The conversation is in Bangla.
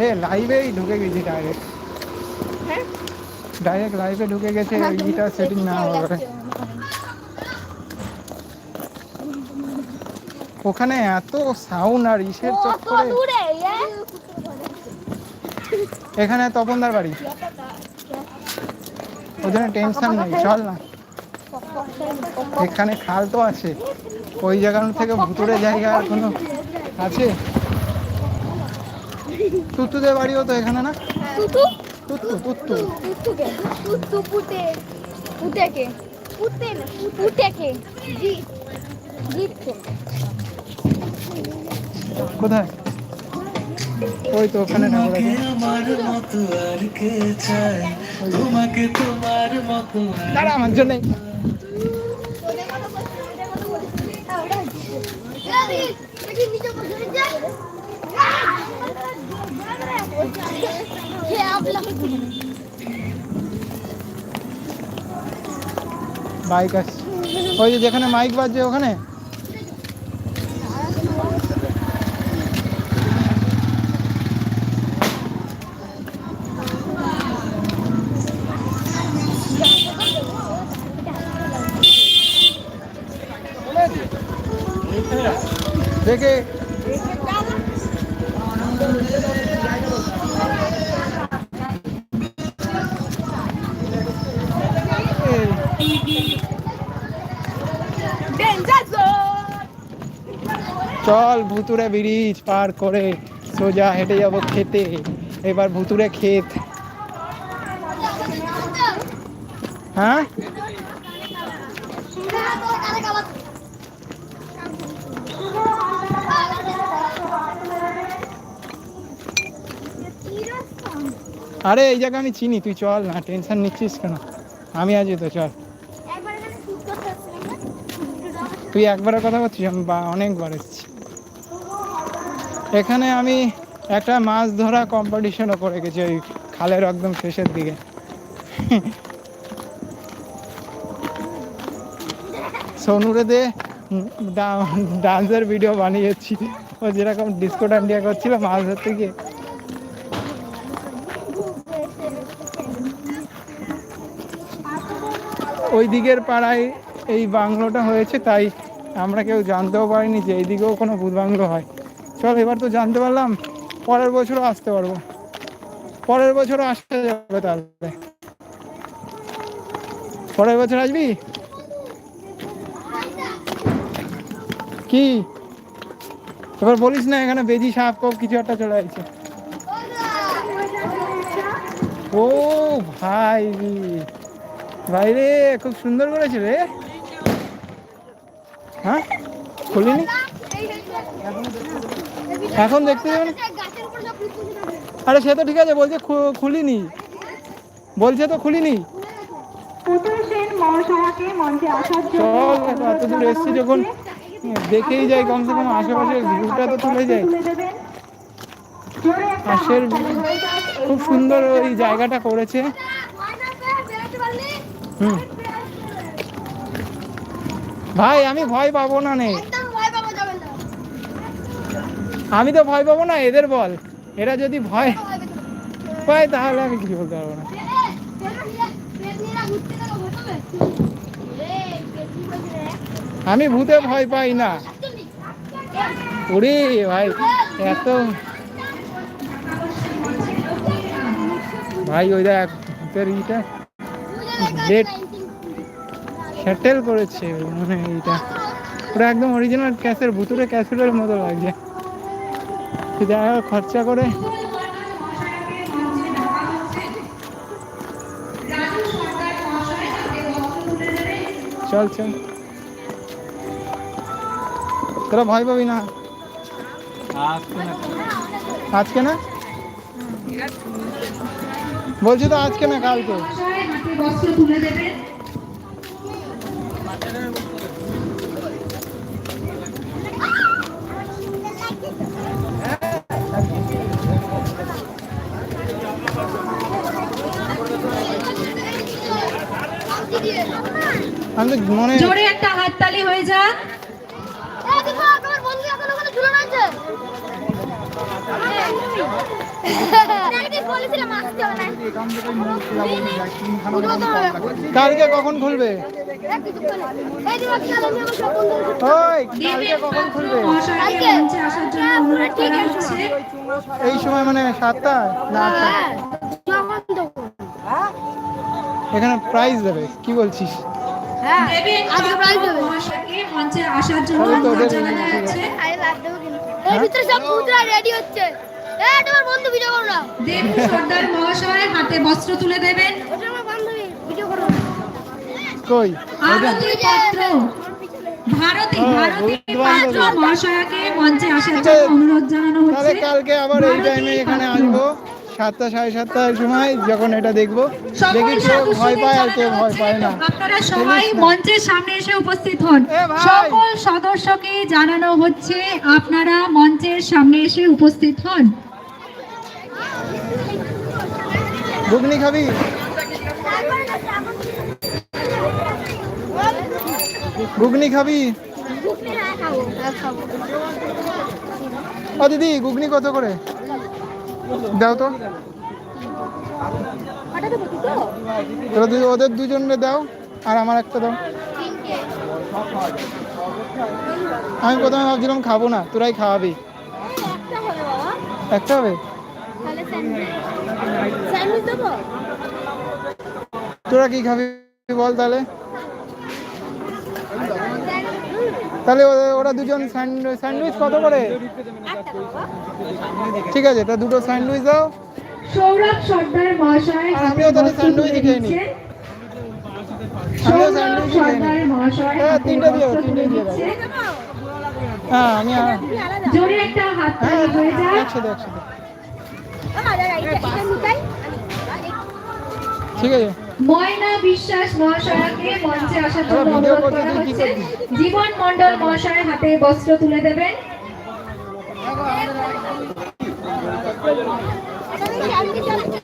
এ লাইভেই ঢুকে গেছি ডাইরেক্ট হ্যাঁ? ডাইরেক্ট লাইভে ঢুকে গেছে হ্যাঁ, গিটার সেটিং না হবে ওখানে। এত সাউন্ড আর ইসের চক্করে। দূরে এখানে তপনদার বাড়ি। ওই জন্য টেনশন নেই চল না। এখানে খাল তো আছে। ওই জায়গার থেকে ভুতুরে জায়গা আর কোনো আছে? তুতুদের বাড়িও তো এখানে না? তুতু? তুত্তু তুত্তু তুতুকে তুতু পুটে পুটেকে পুটে না পুটেকে জি। জিতকে কোথায়? ওই তো ওখানে ঠাকুর আছে আমার মতো আর কে চাই তোমাকে তোমার মতো দাঁড়া আমার জন্য। বাইক আছে। ওই যে যেখানে মাইক বাজছে ওখানে। দেখে। এই, চল ভুতুরে ব্রিজ পার করে সোজা হেঁটে যাব খেতে। এবার ভুতুরে ক্ষেত। হ্যাঁ? আরে এই জায়গা আমি চিনি। তুই চল না টেনশন নিচ্ছিস কেন? আমি আছি তো চল। তুই একবারের কথা বলছিস? আমি বা- অনেকবার এসেছি। এখানে আমি একটা মাছ ধরা কম্পিটিশনও করে গেছি ওই খালের একদম শেষের দিকে। সোনুরে দে ডান্সের ভিডিও বানিয়েছি। ও যেরকম ডিস্কো ডান্ডিয়া করছিল মাছ ধরতে গিয়ে। ওই দিকের পাড়ায় এই বাংলোটা হয়েছে, তাই আমরা কেউ জানতেও পারিনি যে এইদিকেও কোনো ভূত বাংলো হয়। চল এবার তো জানতে পারলাম, পরের বছরও আসতে পারব। পরের বছরও আসতে যাবে তাহলে। পরের বছর আসবি? কি? এবার বলিস না, এখানে বেজি, সাপ, কপ কিছু একটা চলে আসছে। ও ভাই ভাই রে, খুব সুন্দর করেছে রে। হ্যাঁ? খুলিনি? এখন দেখতে আরে সে তো ঠিক আছে বলছে খু- খুলিনি। বলছে তো খুলিনি। এত দূর এসছি যখন দেখেই যাই কমসে কম আশেপাশের ভিউটা তো তুলে যাক এই খুব সুন্দর ওই জায়গাটা করেছে। হুম। ভাই আমি ভয় পাবো না নে। আমি তো ভয় পাবো না, এদের বল। এরা যদি ভয় পায়, তাহলে আমি কিছু বলতে পারব না। আমি ভূতে ভয় পাই না। ওরে ভাই, এত ভাই, ওই দেখ, ভূতের ইটা ডেট সেটেল করেছে মানে এইটা। পুরো একদম অরিজিনাল ক্যাসের ভুতুরে ক্যাসেটের মতো লাগছে। দেখা খরচা করে? চল চল। তোরা ভয় পাবি না? আজকে না? বলছি তো আজকে না, কালকে। আমি তো মনে জোরে একটা হাততালি হয়ে যাক। কালকে কখন খুলবে? এই হ্যাঁ, এই সময় মানে সাতটা? না? হ্যাঁ এখানে প্রাইজ দেবে কি বলছিস? হ্যাঁ আজকে প্রাইজ দেবে। মহাশয়কে মঞ্চে আসার জন্য অনুরোধ জানানো হচ্ছে আরে লাগ দেবো কিনা এর ভিতরে সব পুত্রা রেডি হচ্ছে। তোমার বন্ধু ভিডিও করো না। দেবু সর্দার মহাশয় হাতে বস্ত্র তুলে দেবেন। ওটা আমার বান্ধবী ভিডিও করো। কই? আরতি পাত্র। ভারতী ভারতী পাত্র বান্ধবী। মঞ্চে আসার জন্য অনুরোধ জানানো হচ্ছে। কালকে আবার এই টাইমে এখানে আসব। সাতটা সাড়ে সাতটার সময় যখন এটা দেখব দেখি কেউ ভয় পায় আর কেউ ভয় পায় না। আপনারা সবাই মঞ্চের সামনে এসে উপস্থিত হন। সকল সদস্যকে জানানো হচ্ছে আপনারা মঞ্চের সামনে এসে উপস্থিত হন। ঘুগনি খাবি? ঘুগনি খাব? ও দিদি ঘুগনি কত করে? দাও তো। দুই ওদের দুজনে দাও আর আমার একটা দাও। আমি প্রথমে ভাবছিলাম খাব না তোরাই খাওয়াবি। একটা হবে তোরা কি খাবি বল তাহলে? তাহলে ও- ওরা দুজন স্যান্ড- স্যান্ডউইচ কত করে? ঠিক আছে তা দুটো স্যান্ডউইচ দাও। সৌরভ সর্দার মহাশয় আর আমিও তাহলে স্যান্ডউইচ খেয়ে নিই। সৌরভ। সর্দার মহাশয় হ্যাঁ, তিনটে দিয়ে দাও, তিনটে দিয়ে দাও। হ্যাঁ আমি আর- জোরে একটা হাত হ্যাঁ তালি হয়ে যায় একসাথে একসাথে এটা নিতাই। ঠিক আছে। ময়না বিশ্বাস মহাশয়কে মঞ্চে আসার জন্য ওরা অনুরোধ করা হচ্ছে। জীবন মন্ডল মহাশয় হাতে বস্ত্র তুলে দেবেন। আমি চালাচ্ছি?